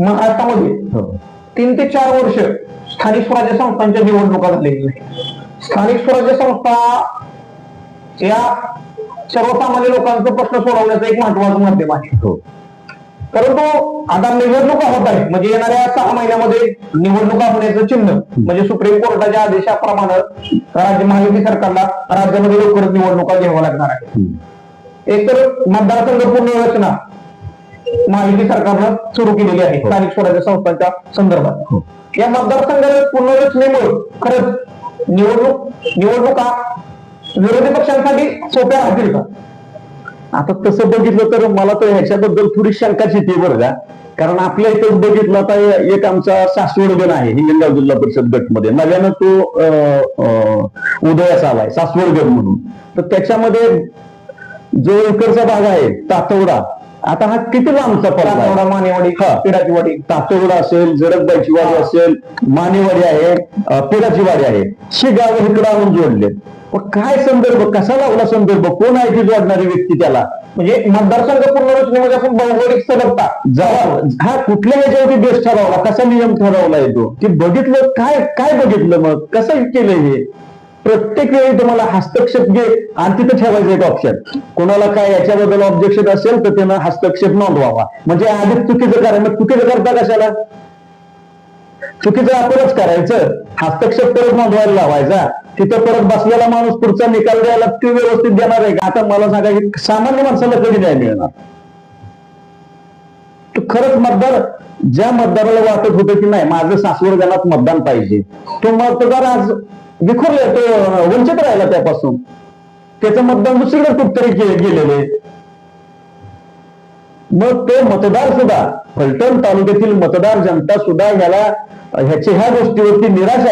महाराष्ट्रामध्ये हो. तीन ते चार वर्ष स्थानिक स्वराज्य संस्थांच्या निवडणुका झालेल्या नाही स्थानिक स्वराज्य संस्था या सर्वसामान्य लोकांचा प्रश्न सोडवण्याचं एक महत्वाचं माध्यम आहे. हो. परंतु आता निवडणुका होत आहेत. म्हणजे येणाऱ्या सहा महिन्यामध्ये निवडणुका होण्याचं चिन्ह म्हणजे सुप्रीम कोर्टाच्या आदेशाप्रमाणे राज्य महायुती सरकारला राज्यामध्ये लवकरच निवडणुका घ्याव्या लागणार आहे. एकतर मतदारसंघ पुनर्रचना महायुती सरकारनं सुरू केलेली आहे स्थानिक स्वराज्य संस्थांच्या संदर्भात. हो. या मतदारसंघाच्या पुनर्रचनेमुळे खरंच निवडणूक निवडणुका विरोधी पक्षांसाठी सोप्या राहतील का? आता तसं बघितलं तर मला तर ह्याच्याबद्दल थोडी शंकाच येते बरं का. कारण आपल्या इथं बघितलं आता एक आमचा सासवड गण आहे हिंगणगाव जिल्हा परिषद गटमध्ये. नव्यानं तो उदयास आलाय सासवड गण म्हणून. तर त्याच्यामध्ये जो इकडचा भाग आहे तातवडा आता हा किती लांबचा आहे? तातवडा, मानेवाडी हा. पिडाची वाडी तातोगडा असेल जरगबाईची वाडी असेल मानेवाडी आहे अं, पेडाची वाडी आहे. ही गावं इकडं आणून जोडले. पण काय संदर्भ कसा लावला संदर्भ? कोण आहे ती जोडणारी व्यक्ती त्याला? म्हणजे मतदारसंघ पुनर्रचनेमध्ये आपण भौगोलिक सलगता जावा. हा कुठल्या ह्याच्यावरती बेस ठरवला? कसा नियम ठरवला येतो ते? बघितलं काय काय बघितलं मग? कसं केलं हे? प्रत्येक वेळी तुम्हाला हस्तक्षेप घे आणि तिथं ठेवायचं एक ऑप्शन कोणाला काय याच्याबद्दल ऑब्जेक्शन असेल तर त्यानं हस्तक्षेप नोंदवावा. म्हणजे आधी चुकीचं कारण मग चुकीचं करता कशाला? चुकीचं आपणच करायचं. हस्तक्षेप परत नोंदवायला लावायचा. तिथं परत बसलेला माणूस पुढचा निकाल द्यायला ते व्यवस्थित देणार आहे का? आता मला सांगा की सामान्य माणसाला कधी नाही मिळणार? तो खरंच मतदार ज्या मतदाराला वाटत होतं की नाही माझं सासवड गणात मतदान पाहिजे तो मतदार आज विखुरले तो वंचित राहिला त्यापासून. त्याचं मतदान दुसरीकडे कुठतरी गेलेले मग ते मतदार सुद्धा फलटण तालुक्यातील मतदार जनता सुद्धा ह्याला ह्याच्या ह्या गोष्टीवरती निराश